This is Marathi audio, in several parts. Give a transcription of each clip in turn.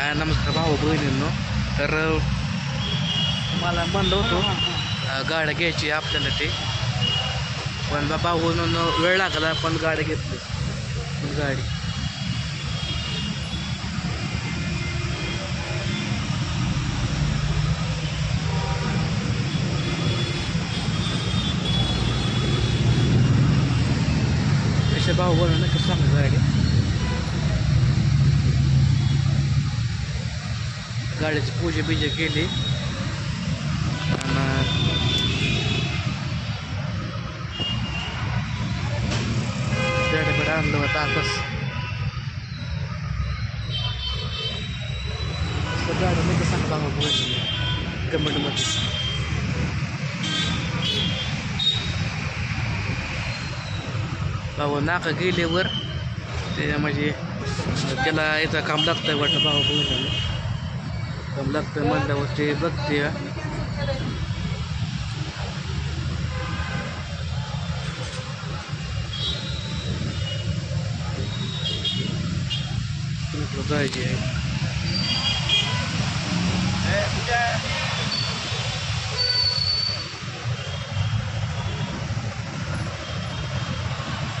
हा नमस्कार भाऊ बहिणींनो. तर मला म्हणलं होतो गाड्या घ्यायची आपल्याला ते. पण भाऊ वेळ लागला पण गाडी घेतली. गाडी. भाऊ बनवलं कसं सांगत गाडी? गाडीची पूजा बिजा केली. आणि गाडीकडे आणलं होतं आताच. गाडी मध्ये सांगा भाऊ कमेंटमध्ये भाऊ नाका गेल्यावर ते म्हणजे त्याला याचं काम लागतंय वाटतं भाऊ बहिणीला काम लागतं म्हणल्यावर ते बघते इकडं जायची आहे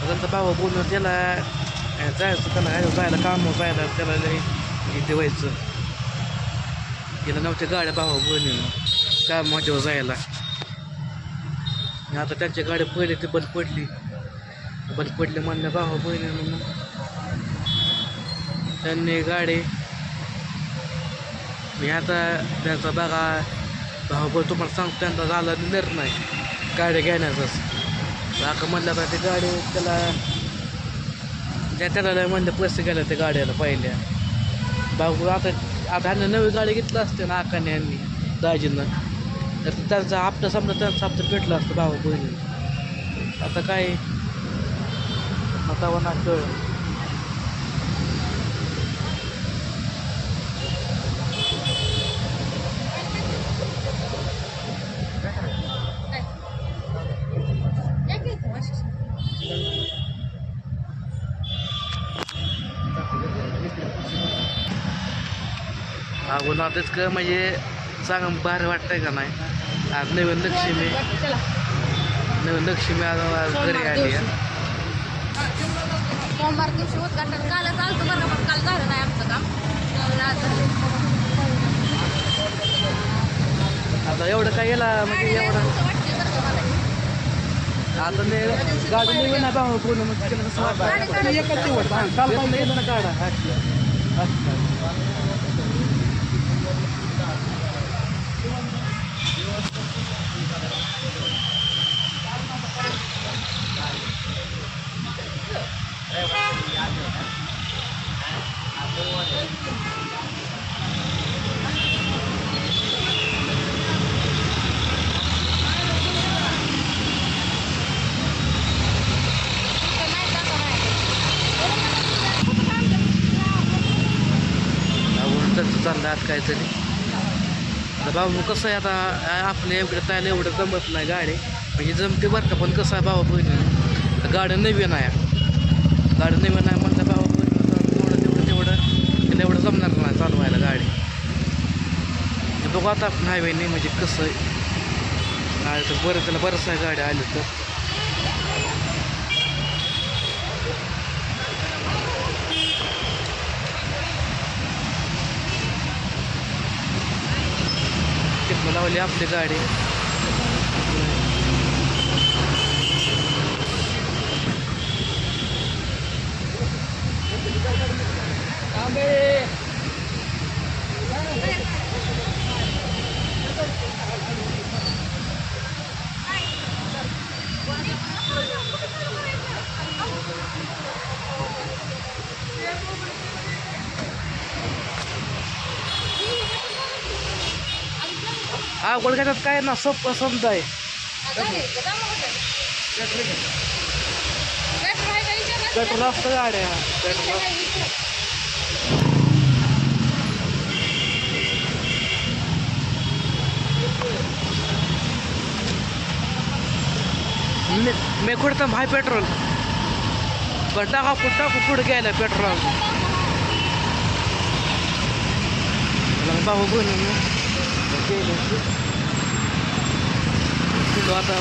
त्यांचा भाऊ बोलून त्याला अं, जायचं त्याला काय जायला काम जायला त्याला लई इथे व्हायचं तिला नव्हत्या गाड्या भावा बहिणीनं काम माझ्यावर जायला. आता त्यांच्या गाड्या पहिले ते बंद पडली. बंद पडली म्हणल्या भावा बहिणीनं मग त्यांनी गाडी. मी आता त्यांचा बघा. भाऊ बहीण तुम्हाला सांगतो त्यांचा झाला निर्णय. गाड्या घेण्याचाच. बाका म्हणलं का ते गाडी त्याला त्या त्याला लय म्हणलं पैसे गेले त्या गाड्याला पहिल्या. भाऊ आता आता नवी गाडी घेतलं असते ना आकाने यांनी दाजींना. तर त्यांचा हप्ता समजा त्यांचा हप्ता भेटला असतं भाऊ बहिणी आता काय? आता वना कळ उन्हातच का म्हणजे चांगलं भारी वाटतंय का नाही? आज नवीन लक्ष्मी नवीन लक्ष्मी आज आज घरी आली. सोमवार दिवशी उद्घाटन. काल चालतं बरं पण काल झालं नाही आमचं काम. आता एवढं काय याला म्हणजे एवढं. आता ने गाडी नवीन आहे भाऊ पूर्ण मग कसं वाटतं एकच गाडा अच्छा अच्छा ते नाही तसं नाही. आवडून त्यांचं चाललं आत काहीतरी. आता भाऊ कसं आहे आता आपल्या एवढं तायला एवढं जमत नाही गाडी. म्हणजे जमते बरं का पण कसं आहे बाबा बहिणी गाडी नवीन आहे. गाडी नवीन आहे म्हणलं बाबा बहिणी तेवढं तेवढं तेवढं त्याला एवढं जमणार नाही चालवायला गाडी. बघू आता आपण हायवेने म्हणजे कसं आहे. तर बरं त्याला बरंच आहे गाडी आली तर. लावली आपली गाडी. हा गोळघाटात काय ना सोप समजा आहे. पेट्रोल असतं गाड्या पेट्रोल नाही, विचार. मी मी कुठं भाई पेट्रोल पण टाका टाकू पुढे गेलं पेट्रोल बहिणीनं केलं गेलो आता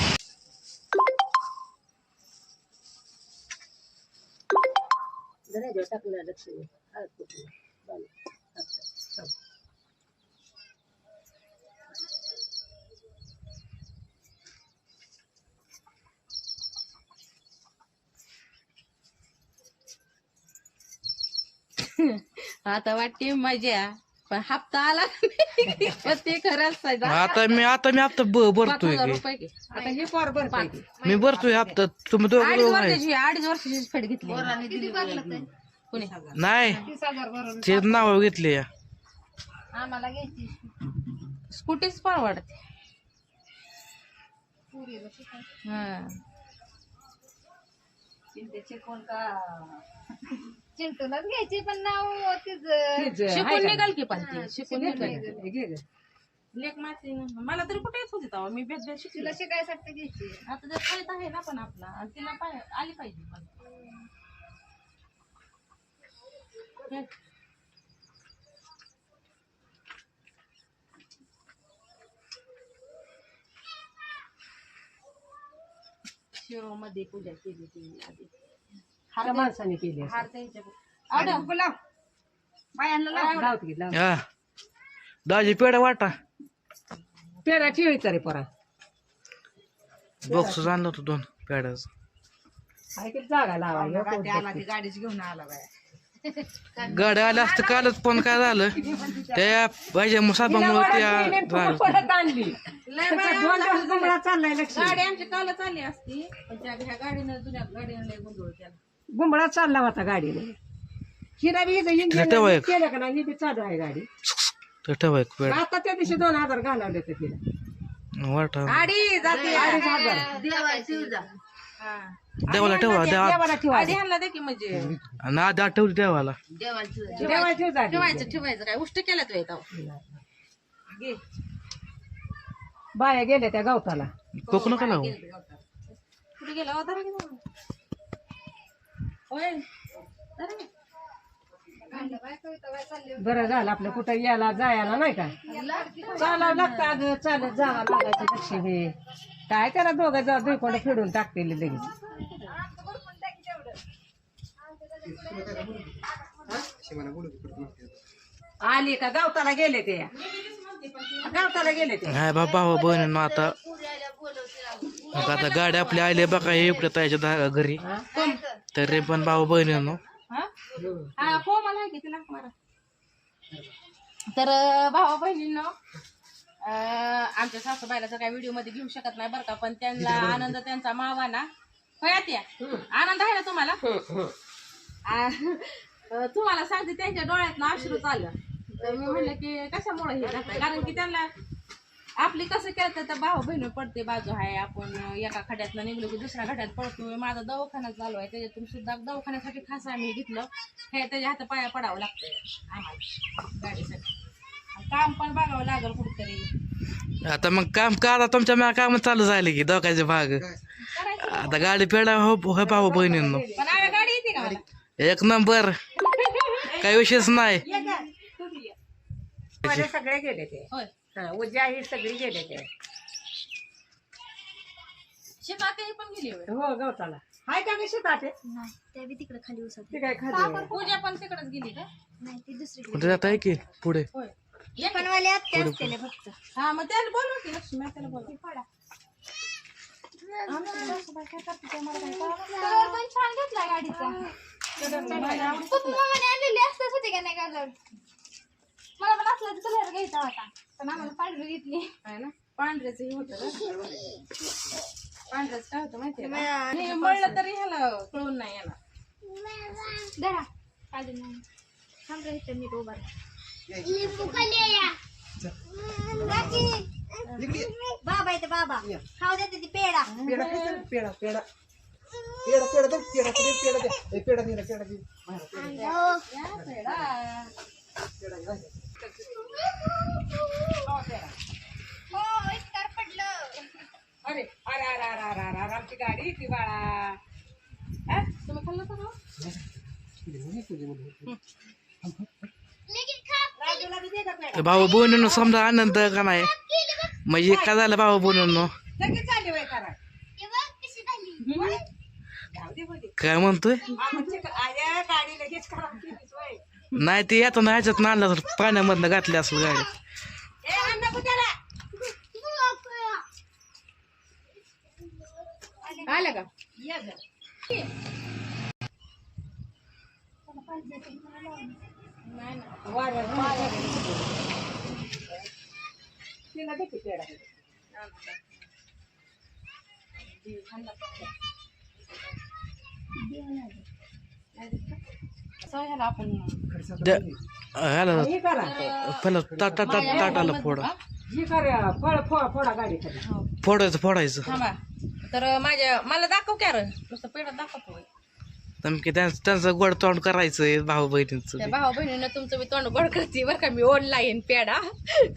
आता वाटते मजा. पण हप्ता आला नाही. पण ते खरंच. आता मी आता मी हप्ता ब- पाच भरतोय हजार की. रुपये घे. आता हे पोर भर पाहिजे मी भरतोय हप्ता. तुम्ही दोघं अडीच दोघं वर्षाची अडीच वर्षाची फेड घेतली कोणी? नाही. ते नाव घेतले या. आम्हाला घ्यायची स्कूटीच परवडते हा. चिंटूनच घ्यायची पण नाव तिचं शिकून निघाल की पण ती शिकून निघाल. लेख माहिती ना. मला तरी कुठे येत होती तेव्हा? मी शिकली. तिला शिकायसाठी घ्यायची. आता जर आहे ना पण आपला आणि तिला पाय आली पाहिजे पण. हे. शिरोमध्ये पूजा केली ती आधी. हार माणसाने केली हार त्यांच्या आवडं. आवडं. हा दाजी पेढा वाटा. पेरा ठेवायचा रे पोरा. बॉक्स आणलं होतं दोन पेढ्याचं. आहे की जागा बघते. गाड्या आल्या असतं कालच पण काय झालं? त्या पाहिजे वरात त्या नेली आणि पुन्हा झालं. परत आणली. लय त्याचा दोन दिवस गुंगळा चाललाय लक्ष. गाडी आमची काल चालली असती पण त्या ह्या गाडीनं जुन्या गाडीनं लय गोंधळ केला गुंबळा चालला होता गाडीने. हिरा बी इथं इंजिन. केलं का नाही ही बी चालू आहे गाडी. आता त्या दिवशी दोन हजार घालवले तर तिला. वाटा. गाडी जाते. अडीच हजार देवाला ठेवा देवा देवाला ठेवा आधी ह्यांना दे की म्हणजे. आणि आधी ठेवली देवाला. ठेवायचं ठेवायचं काय? उष्ट केलं तू येतो. बाया गेल्या त्या गवताला. कोकण का लावू कुठे गेला? हो की. होय. बरं झालं आपलं कुठं यायला जायला नाही का? चालावं लागतं अगं चालत जावं लागायचं लक्ष्मी काय त्याला दोघं जाऊ दुईकोंड फिरून टाकतील लगेच. आली का? गावताला गेले ते. गावताला गेले ते. हाय बाबा भाऊ बहिणीनं आता मग आता गाडी आपली आली बघा हे इकडे तायच्या दा- घरी. तरी पण भाऊ बहिणीनं हा? मला आहे की तिला मारा. तर भावा बहिणींनो आमच्या सासूबाईला तर काय व्हिडिओमध्ये घेऊ शकत नाही बरं का पण त्यांना आनंद त्यांचा मावा ना. होय त्या आनंद आहे ना तुम्हाला? आ, तुम्हाला सांगते त्यांच्या डोळ्यात अश्रू चाललं. तर मी म्हणलं की कशामुळे हे कारण की त्यांना आपली कसं केलं तर भाऊ बहीण पडते बाजू आहे आपण एका खड्यातनं निघलो की दुसऱ्या खड्यात पडतोय माझा दवाखाना चालू आहे त्याच्यातून सुद्धा दवाखान्यासाठी खास आम्ही घेतलं. हे त्याच्या हात पाया पडावं लागतंय. आम्हाला गाडीसाठी. काम पण बघावं लागेल कुठेतरी. आता मग काम का आता तुमच्या मला काम चालू झाले की दोघांचे भाग. आता गाडी पेडा हो हो भाऊ बहिणींनो. पण आम्ही गाडी येते का मला? एक नंबर. काही विषयच नाही. मध्ये सगळे गेले ते. होय. हा, उज्या ही सगळी गेले ते. पण गेली होय. हो गवताला. हाय का कशी ताटे नाही त्या बी तिकडे खाली उसत ती काय खाली पूजा पण तिकडेच गेली का? नाही ती दुसरी कुठे जात आहे की? पुढे. होय. पण वाले आत्या असतेले फक्त. हा मग त्याला बोलवा की लक्ष्मी त्याला बोलवा. कलर पण छान घेतला गाडीचा. पप्पा मामाने आणलेली असतच होती का नाही कलर मला पण असला कलर घ्यायचा होता पण आम्हाला पांढरी घेतली. आहे ना? पांढऱ्याचं हे होतं ना? पांढऱ्याचं काय होतं का? हे मळलं तरी ह्याला कळून नाही येणार. धरा. काढून नाही. थांब रे इथं नीट उभा बाबा येते बाबा. खाऊ देते ती पेडा पेढा कसं? पेढा पेढा. पेढा पेढा दे, पेढा दे. ए, पेढा दिला पेढा दे. या पेढा. हो इतकार पडलं. अरे अरे अरे अरे अरे अरे अरे आमची गाडी ती बाळा हा? तुम्ही खाल्लं का हो? लेकिन खा राजूला बी दे का पेढा. भाऊ बहिणीनं समजा आनंद का नाही? म्हणजे काय झालं भाऊ बहिणीनं लगेच चालली वय करा जाऊ दे बोली. काय म्हणतोय? गाडी लगेच खराब केलीच नाही ते येताना ह्याच्यात आणलं तर पाण्यामधनं घातली असेल गाडी. आलं का? नाही ना वाऱ्या वाऱ्या तिला दे की पेढा असं ह्याला आपण द- ह्याला हे करा पहिलं ताट ताट ताटाला फोड. हे करा. फळ फळ फोडा गाडी खाली फोडायचं फोडायचं. थांबा. तर माझ्या मला दाखव क्या रे नुसतं पेढा दाखवतो नेमकी त्यांचं त्यांचं गोड तोंड करायचं भाऊ बहिणींचं त्या. भाऊ बहिणीनं तुमचं मी तोंड गोड करते बरं का. मी ऑनलाईन पेढा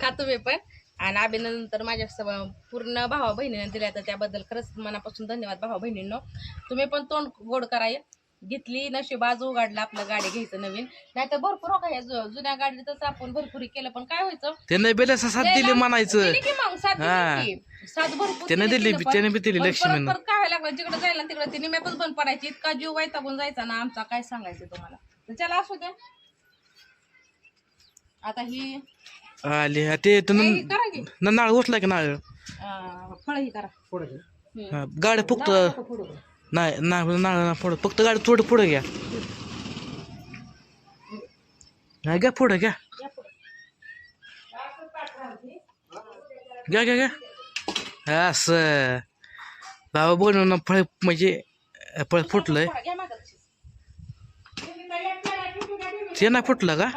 का तुम्ही पण. आणि अभिनंतर माझ्या सव- पूर्ण भावा बहिणीने दिल्या तर त्याबद्दल खरंच मनापासून धन्यवाद भावा बहिणींनो. तुम्ही पण तोंड गोड कराय घेतली नशीबाज उघडला आपलं गाडी घ्यायचं नवीन. नाही तर भरपूर हो का जु- जुन्या गाडीतच आपण भरपूर केलं पण काय व्हायचं? त्यानं बेलासा साथ दिली म्हणायचं. दिली की मग साथ हा. दिली की. साथ भरपूर त्यानं दिली तिनं पण. त्यानं बी दिली पण लक्ष्मीनं परत परत काय व्हायला लागलं? जिकडे जायला तिकडे ती निम्यातच बंद पडायची. इतका जीव वैतागून जायचा ना आमचा काय सांगायचं तुम्हाला? तर चला असू द्या. आता ही आली हा, ते तर हे न- करा की. न- नाळ उचला की नाळ? फळ ही करा. हा, गाडी फक्त पुढे. नाही नाळ नाळ पुढं. फक्त गाडी थोडं पुढं घ्या. नाही घ्या पुढं घ्या. घ्या घ्या घ्या. असं. बाबा बनवून फळ म्हणजे फळ फुटलंय. ते नाही फुटलं का?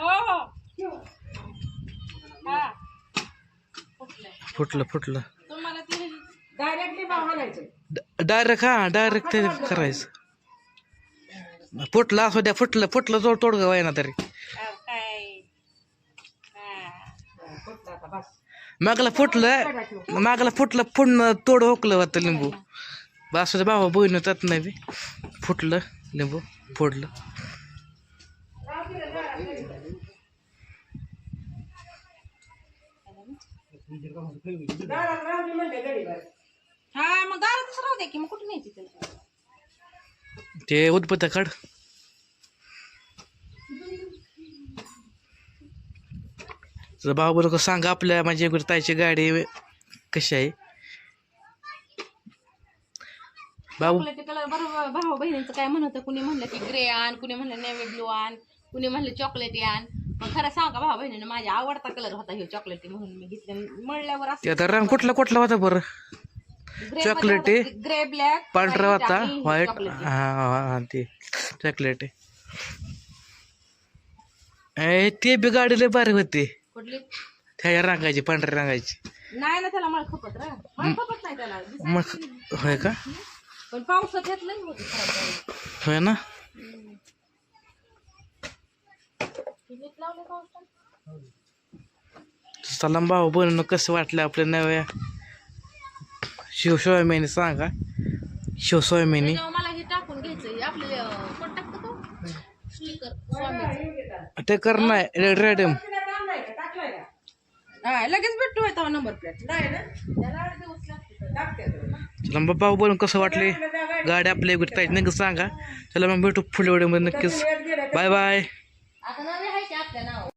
फुटलं फुटलं. डायरेक्टली डायरेक्ट हा डायरेक्ट ते करायचं फुटलं असू द्या फुटलं फुटलं जोड तोड आहे ना तरी मागला फुटलं मागला फुटलं फुडणं तोड होकलं होतं लिंबू बस भावा बहिण त्यात नाही बी. फुटलं लिंबू फोडलं हा मग दारातच राहू दे की मग कुठे न्यायची त्याला ते उदबत्या काढ. तर भाऊ बरोबर सांगा आपल्या माझ्या इकडे ताईची गाडी कशी आहे? बाबू चॉकलेटी कलर बरोबर भाऊ बहिणींचं काय म्हणत कुणी म्हणलं की ग्रे आण कुणी म्हणलं नेव्ही ब्लू आण कुणी म्हणलं चॉकलेटी आण. पण खरं सांगा भाऊ बहिणीनं माझा आवडता कलर होता ह्यो चॉकलेटी म्हणून मी घेतले. म्हणल्यावर ते आता रंग कुठला कुठला होता बरं? चॉकलेटी, ग्रे ब्लॅक पांढरा होता व्हाईट हा ते चॉकलेट ते बी गाडी लय भारी होती. त्या रंगाची पांढऱ्या रंगाची. नाही ना त्याला मळ खपत नाही त्याला. होय का? पण पावसात येत नाही होती खराब गाडी. होय ना? चला भाऊ बनवणं कसं वाटलं आपल्या नव्या शिव स्वामीनी सांगा. शिव स्वामीनी त्याच्यावर मला हे टाकून घ्यायचं आपले अं, कोण टाकतो तो? स्टिकर ते कर नाही रेडम. हा लगेच भेटतो तेव्हा नंबर प्लेट तो. मग भाऊ बनवून कसं वाटले गाडी आपल्या इकडे पाहिजे नक्की सांगा. चला मग भेटू पुढल्या व्हिडिओमध्ये नक्कीच. Bye bye